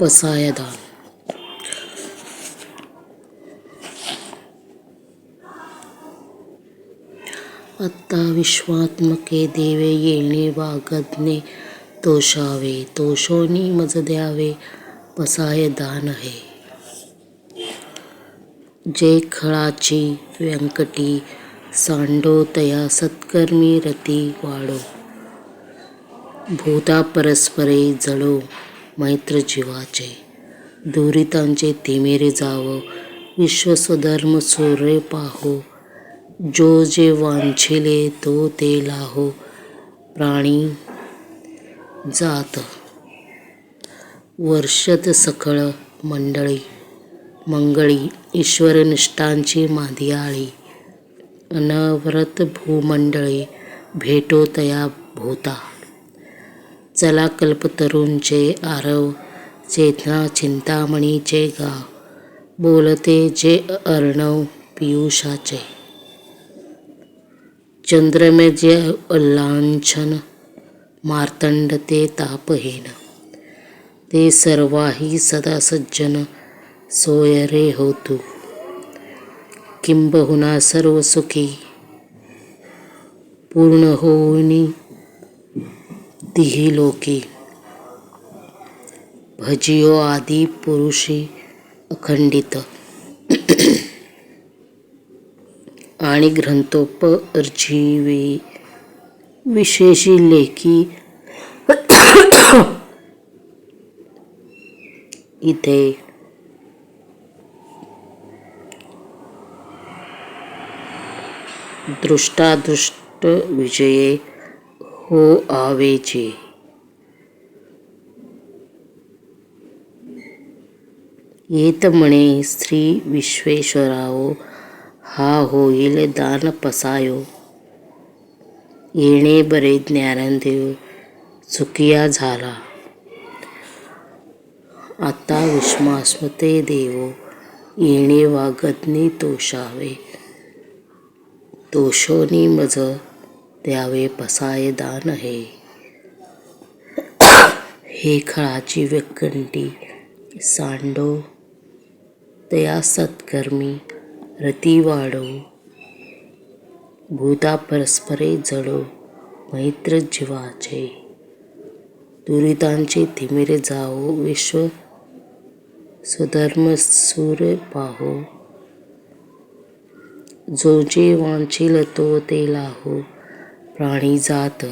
पसायदान आत्ता विश्वात्मके देवे येणे वागदने तोषावे तोषोनी मज द्यावे पसाय दान हे जे खळाची व्यंकटी सांडो तया सत्कर्मी रती वाढो भूता परस्परे जळो मैत्र जीवाचे. दुरितांचे तिमेरे जावो विश्वसुधर्म सूर्य पाहो. जो जे वांछिले तो ते लाहो. प्राणी जात. वर्षत सकळ मंडळी मंगळी ईश्वरनिष्ठांची मादियाळी. अनवरत भूमंडळी भेटो तया भूता. चला कल्पतरूंचे आरव चेतना चिंतामणीचे गाव बोलते जे अर्णव पियुषाचे. चंद्रमे जे अल्लांछन मार्तंड ते तापहीन. ते सर्वाही सदा सज्जन सोय रे हो किंबहुना सर्व सुखी पूर्ण होऊनी तिही लोकी। भजियो आदी पुरुषी अखंडित। आणि ग्रंथोपजीवी विशेषी लेखी। इथे। दृष्टादृष्ट विजये हो આવે છે म्हणे श्री विश्वेश्वराओ हा होईल दान पसायो. येणे बरे ज्ञानदेव चुकिया झाला. आता विश्वास्मते देवो येणे वागदनी तोषावे. तोषोनी मज द्यावे पसाय दान हे. हे खळाची व्यकंटी सांडो तया सत्कर्मी रती वाढो. भूता परस्परे जडो मैत्र जीवाचे. दुरितांचे तिमिरे जाओ विश्व सुधर्म सूर पाहो. जो जे वांछील तो ते लाहो. प्राणी जात